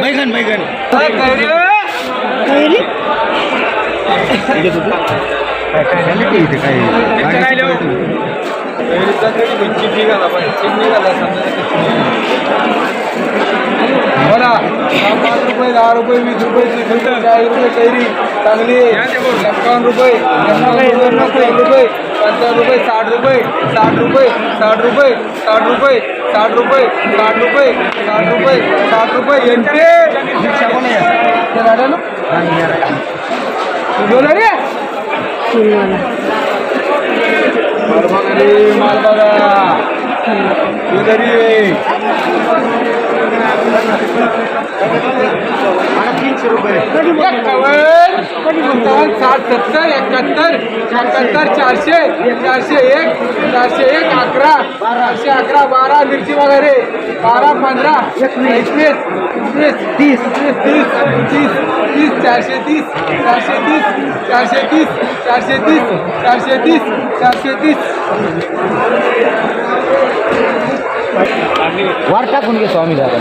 बैगन बैगन काय काय रे काय काय तरी पण निघाला पाहिजे चिप निघाला समजा बोला पाच रुपये दहा रुपये वीस रुपये तीस रुपये चाळीस रुपये कैरी चांगली एकावन्न रुपये एकावन्न रुपये रुपये पंचावन्न रुपये साठ रुपये साठ रुपये साठ रुपये साठ रुपये साठ रुपये साठ रुपये साठ रुपये साठ रुपये यांचे रिक्षा कोण आहे बोला रे तीनशे रुपये. साठ सत्तर एकाहत्तर एकाहत्तर चारशे चारशे एक चारशे एक अकरा चारशे अकरा बारा मिरची वगैरे. बारा पंधरा एकवीस. एकवीस तीस तीस तीस तीस चारशे तीस चारशे तीस चारशे तीस चारशे तीस चारशे तीस चारशे तीस. वार टाकून घे स्वामी दादा.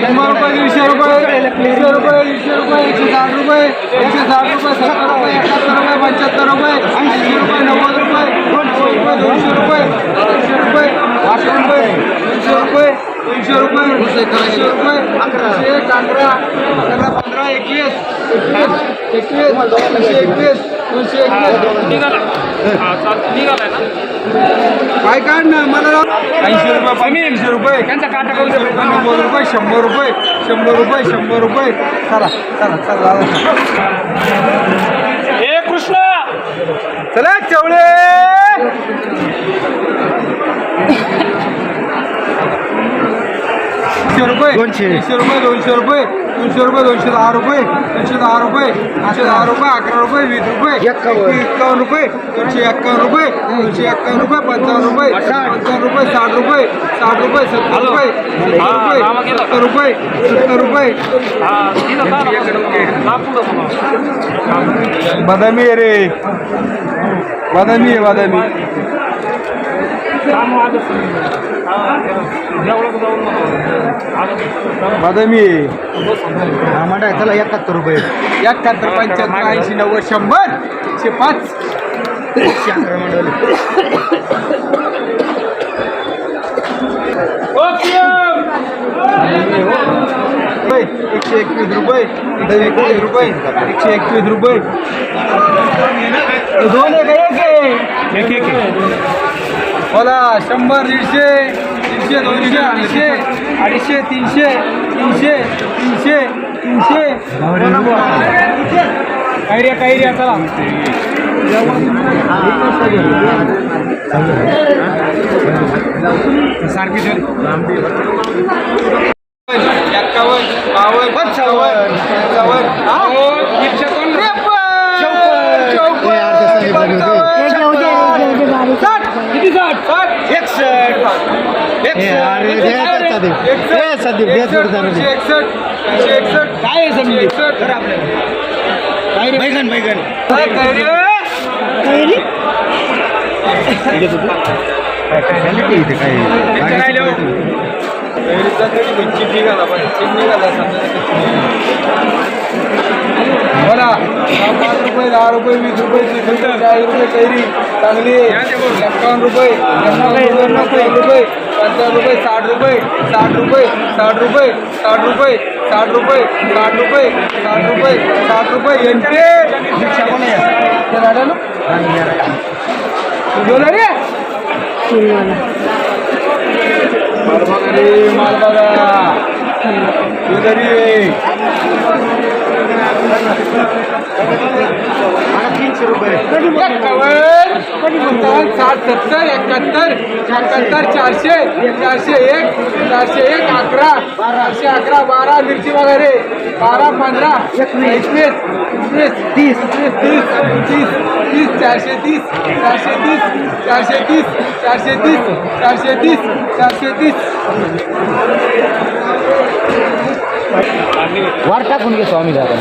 शंभर रुपये दीडशे रुपये दीडशे रुपये दीडशे रुपये एकशे साठ रुपये एकशे साठ रुपये सत्तर रुपये एकाहत्तर रुपये पंच्याहत्तर रुपये ऐंशी रुपये नव्वद रुपये दोनशे रुपये दोनशे रुपये दोनशे रुपये आठशे रुपये दोनशे रुपये तीनशे रुपये दोनशे रुपये अकराशे एक अकरा अकरा पंधरा एकवीस एकवीस एकवीस एकवीस दोनशे काय काढ ना मला ऐंशी रुपये ऐंशी रुपये. त्यांचा काटा करून नव्वद रुपये शंभर रुपये शंभर रुपये शंभर रुपये. चला चला चला हे कृष्ण! चला चवळे एकशे रुपये. दोनशे. एकशे रुपये दोनशे रुपये. दोनशे रुपये दोनशे दहा रुपये. दोनशे दहा रुपये. दोनशे दहा रुपये अकरा रुपये वीस रुपये. एक्कावन्न. एक्कावन्न रुपये. दोनशे एक्कावन्न रुपये. दोनशे एक्कावन्न रुपये पंचावन्न रुपये. पंचावन्न रुपये साठ रुपये. साठ रुपये सत्तर रुपये. सत्तर रुपये. सत्तर रुपये. सत्तर रुपये. बदामी आहे रे. बदामी आहे बदामी. काम आलं बदामी. आहे म्हणा चला एकाहत्तर रुपये. एकाहत्तर पंच्याहत्तर ऐंशी नव्वद शंभर. एकशे पाच. एकशे एकवीस रुपये. एकवीस रुपये. एकशे एकवीस रुपये. दोन एक एक. बोला शंभर दीडशे. तीनशे दोनशे अडीचशे अडीचशे तीनशे तीनशे तीनशे तीनशे. काही रे काही रे चला. सारखी चिप निघाला पाहिजे चिप निघाला समजा बोला पाच रुपये दहा रुपये वीस रुपये तीस रुपये चाळीस रुपये कैरी चांगली एकावन्न रुपये रुपये रुपये पंचावन्न रुपये साठ रुपये साठ रुपये साठ रुपये साठ रुपये साठ रुपये साठ रुपये साठ रुपये साठ रुपये आहे? बोला रे. माल बघा तीनशे रुपये. पंचावन्न साठ सत्तर एकाहत्तर एकाहत्तर चारशे चारशे एक चारशे एक अकरा चारशे अकरा बारा मिरची वगैरे बारा पंधरा एकवीस एकवीस तीस तीस तीस तीस चारशे तीस चारशे तीस चारशे तीस चारशे तीस चारशे तीस चारशे तीस. वाट टाकून घे स्वामी दादा?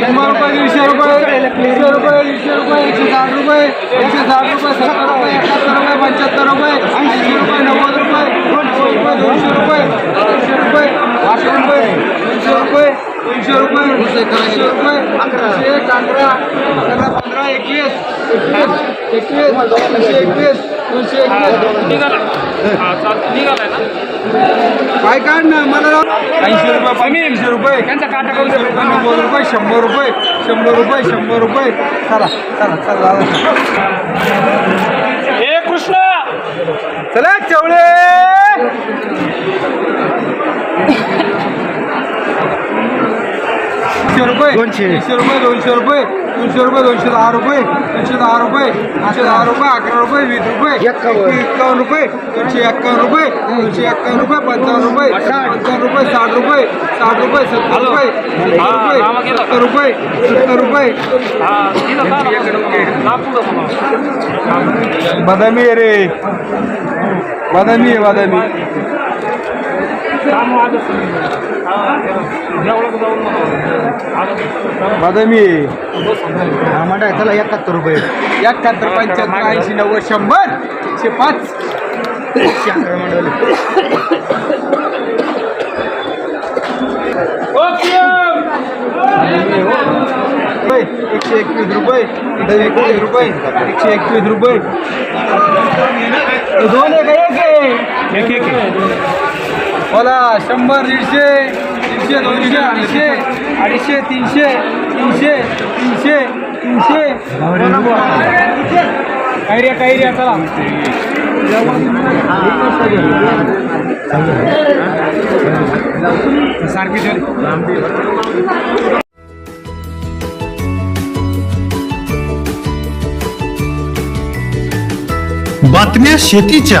शंभर रुपये दीडशे रुपये दीडशे रुपये दीडशे रुपये एकशे साठ रुपये एकशे साठ रुपये सत्तर रुपये एकाहत्तर रुपये पंच्याहत्तर रुपये ऐंशी रुपये नव्वद रुपये दोनशे रुपये दोनशे रुपये दोनशे रुपये पाचशे रुपये दोनशे रुपये दोनशे रुपये दोनशे रुपये एकशे एक अकरा अकरा पंधरा एकवीस एकवीस एकवीस दोनशे निघाला. हा चालतं निघालाय ना? काय काढ ना मला ऐंशी रुपये ऐंशी रुपये. त्यांचा काटा करून. नव्वद रुपये शंभर रुपये शंभर रुपये शंभर रुपये. चला चला चला हे. कृष्ण! चला चवळे! दोनशे रुपये दोनशे. एकशे रुपये दोनशे रुपये दोनशे रुपये दोनशे दहा रुपये दोनशे दहा रुपये दोनशे दहा रुपये अकरा रुपये वीस रुपये एक्कावन्न. एक्कावन्न रुपये दोनशे एक्कावन्न रुपये दोनशे एक्कावन्न रुपये पंचावन्न रुपये पंचावन्न रुपये साठ रुपये साठ रुपये सत्तर. रुपये सत्तर रुपये. सत्तर रुपये सत्तर रुपये बदामी आहे रे बदामी आहे बदामी काम म्हणा आहे चला एकाहत्तर रुपये. एकाहत्तर पंच्याहत्तर ऐंशी नव्वद शंभर एकशे पाच. एकशे एकशे एकवीस रुपये एकवीस रुपये एकशे एकवीस रुपये. दोन एक. एक एक. बोला शंभर दीडशे दीडशे दोनशे अडीचशे अडीचशे तीनशे तीनशे तीनशे तीनशे. कैऱ्या कैऱ्या चला. सारखी बातम्या शेतीच्या.